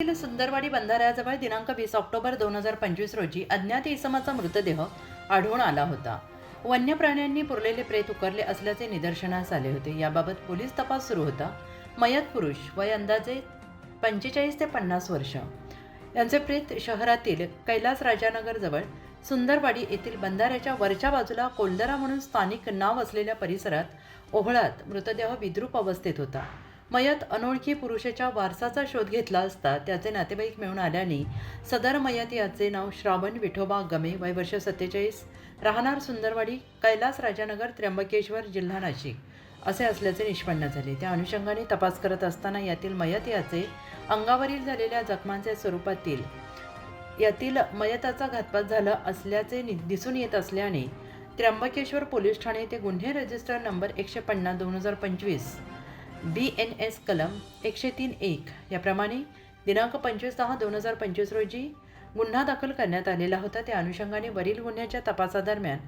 येथील सुंदरवाडी बंधाऱ्याजवळ दिनांक वीस ऑक्टोबर दोन हजार पंचवीस रोजी अज्ञात इसमाचा मृतदेह आढळून आला होता. वन्य प्राण्यांनी पुरलेले प्रेत उकरले असल्याचे निदर्शनास आले होते. याबाबत पोलीस तपास सुरू होता. मयत पुरुष वय अंदाजे पंचेचाळीस ते पन्नास वर्ष. यांचे प्रेत शहरातील कैलास राजानगरजवळ सुंदरवाडी येथील बंधाऱ्याच्या वरच्या बाजूला कोल्दरा म्हणून स्थानिक नाव असलेल्या परिसरात ओहळात मृतदेह विद्रूप अवस्थेत होता. मयत अनोळखी पुरुषाच्या वारसाचा शोध घेतला असता त्याचे नातेवाईक मिळून आल्याने सदर मयत याचे नाव श्रावण विठोबा गमे वय वर्ष सत्तेचाळीस राहणार सुंदरवाडी कैलास राजानगर त्र्यंबकेश्वर जिल्हा नाशिक असे असल्याचे निष्पन्न झाले. त्या अनुषंगाने तपास करत असताना यातील मयत याचे अंगावरील झालेल्या जखमांचे स्वरूपातील यातील मयताचा घातपात झाला असल्याचे नि- दिसून येत असल्याने त्र्यंबकेश्वर पोलीस ठाणे ते गुन्हे रजिस्टर नंबर एकशे पन्नास दोन हजार पंचवीस बी एन एस कलम एकशे तीन एक याप्रमाणे दिनांक पंचवीस दहा दोन हजार पंचवीस रोजी गुन्हा दाखल करण्यात आलेला होता. त्या अनुषंगाने वरील गुन्ह्याच्या तपासादरम्यान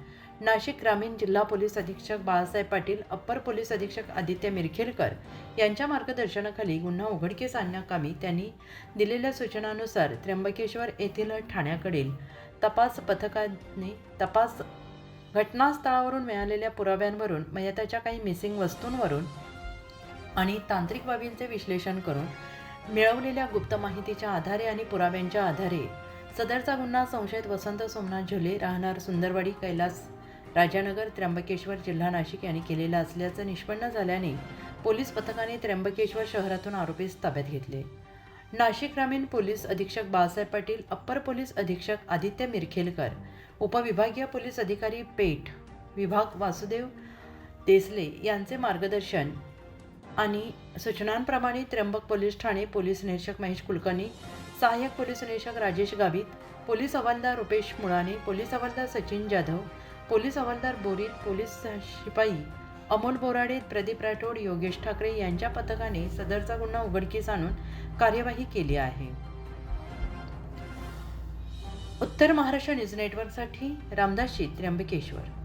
नाशिक ग्रामीण जिल्हा पोलीस अधीक्षक बाळासाहेब पाटील अप्पर पोलीस अधीक्षक आदित्य मिरखेलकर यांच्या मार्गदर्शनाखाली गुन्हा उघडकीस आणण्याकामी त्यांनी दिलेल्या सूचनानुसार त्र्यंबकेश्वर येथील ठाण्याकडील तपास पथकाने तपास घटनास्थळावरून मिळालेल्या पुराव्यांवरून मयताच्या काही मिसिंग वस्तूंवरून आणि तांत्रिक बाबींचे विश्लेषण करून मिळवलेल्या गुप्त माहितीच्या आधारे आणि पुराव्यांच्या आधारे सदरचा गुन्हा संशयित वसंत सोमनाथ झुले राहणार सुंदरवाडी कैलास राजानगर त्र्यंबकेश्वर जिल्हा नाशिक यांनी केलेला असल्याचं निष्पन्न झाल्याने पोलीस पथकाने त्र्यंबकेश्वर शहरातून आरोपीस ताब्यात घेतले. नाशिक ग्रामीण पोलीस अधीक्षक बाळासाहेब पाटील अप्पर पोलीस अधीक्षक आदित्य मिरखेलकर उपविभागीय पोलीस अधिकारी पेठ विभाग वासुदेव देसले यांचे मार्गदर्शन आणि सूचनांप्रमाणे त्र्यंबक पोलीस ठाणे पोलीस निरीक्षक महेश कुलकर्णी सहाय्यक पोलीस निरीक्षक राजेश गावित पोलीस हवालदार रुपेश मुळाने पोलीस हवालदार सचिन जाधव पोलीस हवालदार बोरीत पोलीस शिपाई अमोल बोराडे प्रदीप राठोड योगेश ठाकरे यांच्या पथकाने सदरचा गुन्हा उघडकीस आणून कार्यवाही केली आहे. उत्तर महाराष्ट्र न्यूज नेटवर्कसाठी रामदासजी त्र्यंबकेश्वर.